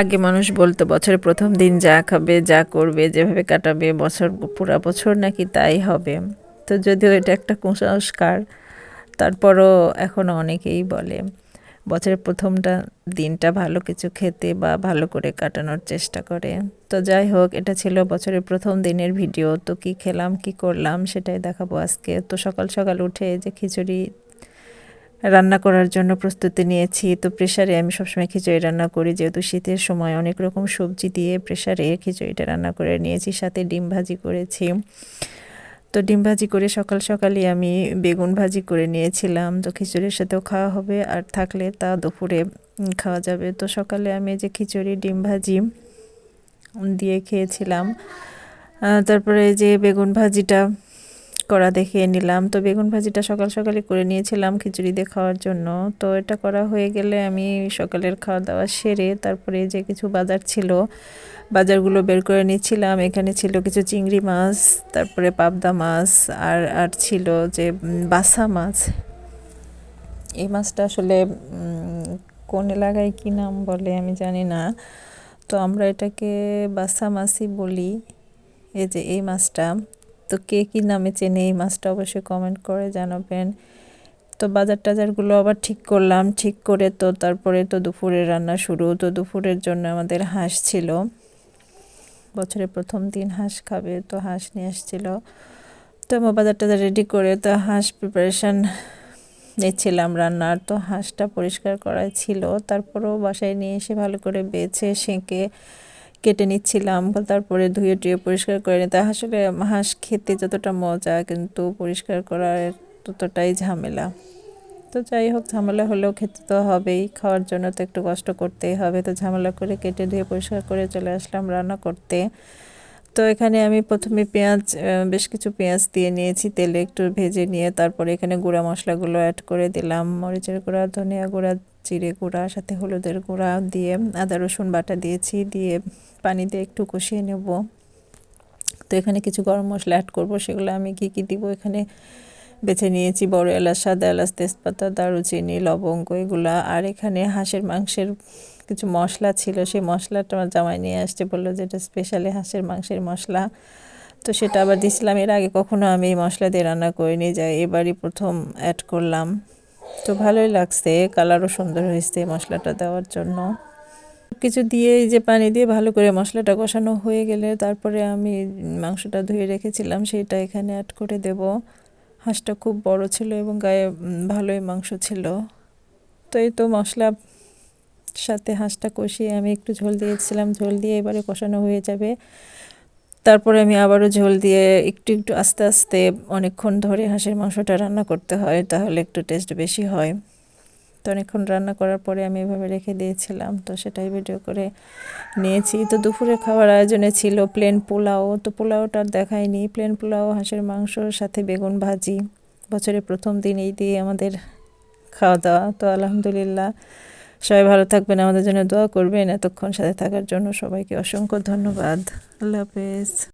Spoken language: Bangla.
আগে মানুষ বলতো, বছরের প্রথম দিন যা খাবে, যা করবে, যেভাবে কাটাবে, বছর, পুরা বছর নাকি তাই হবে? তো যদিও এটা একটা কুসংস্কার, তারপরও এখনও অনেকেই বলে, বছরের প্রথমটা দিনটা ভালো কিছু খেতে বা ভালো করে কাটানোর চেষ্টা করে। তো যাই হোক, এটা ছিল বছরের প্রথম দিনের ভিডিও। তো কি খেলাম, কি করলাম, সেটাই দেখাবো আজকে। তো সকাল সকাল উঠে যে খিচুড়ি রান্না করার জন্য প্রস্তুতি নিয়েছি। তো প্রেশারে আমি সবসময় খিচুড়ি রান্না করি। যেহেতু শীতের সময় অনেক রকম সবজি দিয়ে প্রেশারে খিচুড়িটা রান্না করে নিয়েছি। সাথে ডিম ভাজি করেছি। তো ডিম ভাজি করে সকাল সকালই আমি বেগুন ভাজি করে নিয়েছিলাম। তো খিচুড়ির সাথেও খাওয়া হবে। আর থাকলে তা দুপুরে খাওয়া যাবে। তো সকালে আমি যে খিচুড়ি, ডিম ভাজি দিয়ে খেয়েছিলাম। তারপরে যে বেগুন ভাজিটা করা দেখিয়ে নিলাম। তো বেগুন ভাজিটা সকাল সকালে করে নিয়েছিলাম খিচুড়ি দিয়ে খাওয়ার জন্য। তো এটা করা হয়ে গেলে আমি সকালের খাওয়া দাওয়া সেরে তারপরে যে কিছু বাজার ছিল, বাজারগুলো বের করে নিচ্ছিলাম। এখানে ছিল কিছু চিংড়ি মাছ, তারপরে পাবদা মাছ, আর আর ছিল যে বাসা মাছ। এই মাছটা আসলে কোন এলাকায় কী নাম বলে আমি জানি না। তো আমরা এটাকে বাসা মাছই বলি। এই যে, এই মাছটা। তো কে কী নামে চেনে এই মাছটা অবশ্যই কমেন্ট করে জানাবেন। তো বাজার টাজারগুলো আবার ঠিক করলাম, ঠিক করে তো তারপরে তো দুপুরে রান্না শুরু। তো দুপুরের জন্য আমাদের হাঁস ছিল। বছরের প্রথম দিন হাঁস খাবে, তো হাঁস নিয়ে আসছিল। তো বাজার টাজার রেডি করে তো হাঁস প্রিপারেশান নিচ্ছিলাম রান্নার। তো হাঁসটা পরিষ্কার করা ছিল, তারপরেও বাসায় নিয়ে এসে ভালো করে বেছে, সেঁকে কেটে নিচ্ছিলাম, তারপরে ধুয়ে টুয়ে পরিষ্কার করে নিতে। আসলে হাঁস খেতে যতটা মজা, কিন্তু পরিষ্কার করার ততটাই ঝামেলা। তো যাই হোক, ঝামেলা হলেও খেতে তো হবেই। খাওয়ার জন্য তো একটু কষ্ট করতেই হবে। তো ঝামেলা করে কেটে ধুয়ে পরিষ্কার করে চলে আসলাম রান্না করতে। তো এখানে আমি প্রথমে পেঁয়াজ বেশ কিছু পেঁয়াজ দিয়ে নিয়েছি। তেলে একটু ভেজে নিয়ে তারপরে এখানে গুঁড়া মশলাগুলো অ্যাড করে দিলাম। মরিচের গুঁড়া, ধনিয়া গুঁড়া জিরে গুঁড়া, সাথে হলুদের গুঁড়া দিয়ে আদা, রসুন বাটা দিয়েছি, দিয়ে পানি দিয়ে একটু কষিয়ে নেব। তো এখানে কিছু গরম মশলা অ্যাড করব, সেগুলো আমি কী কী দিব এখানে? বেছে নিয়েছি বড় এলাচ, সাদা এলাচ, তেজপাতা, দারুচিনি, লবঙ্গ, এগুলা। আর এখানে হাঁসের মাংসের কিছু মশলা ছিল, সেই মশলাটা আমার জামাই নিয়ে আসছে, বলল যে এটা স্পেশালি হাঁসের মাংসের মশলা। তো সেটা আবার দিয়েছিলাম এর আগে কখনো আমি এই মশলা দিয়ে রান্না করিনি, যাই এবারই প্রথম অ্যাড করলাম। তো ভালোই লাগছে, কালারও সুন্দর হয়েছে মশলাটা দেওয়ার জন্য। কিছু দিয়ে এই যে পানি দিয়ে ভালো করে মশলাটা কষানো হয়ে গেলে তারপরে আমি মাংসটা ধুয়ে রেখেছিলাম, সেটা এখানে অ্যাড করে দেব। হাঁসটা খুব বড় ছিল এবং গায়ে ভালোই মাংস ছিল। তো এই তো মশলা সাথে হাঁসটা কষিয়ে আমি একটু ঝোল দিয়েছিলাম, ঝোল দিয়ে এবারে কষানো হয়ে যাবে। তারপরে আমি আবারও ঝোল দিয়ে একটু একটু আস্তে আস্তে অনেকক্ষণ ধরে হাঁসের মাংসটা রান্না করতে হয়, তাহলে একটু টেস্ট বেশি হয়। তো অনেকক্ষণ রান্না করার পরে আমি এভাবে রেখে দিয়েছিলাম, তো সেটাই ভিডিও করে নিয়েছি। তো দুপুরে খাওয়ার আয়োজনে ছিল প্লেন পোলাও, তো পোলাওটা দেখায়নি প্লেন পোলাও, হাঁসের মাংসর সাথে বেগুন ভাজি। বছরের প্রথম দিন এই দিয়ে আমাদের খাওয়া দাওয়া। তো আলহামদুলিল্লাহ সবাই ভালো থাকবেন, আমাদের জন্য দোয়া করবেন। এতক্ষণ সাথে থাকার জন্য সবাইকে অসংখ্য ধন্যবাদ। আল্লাহ হাফেজ।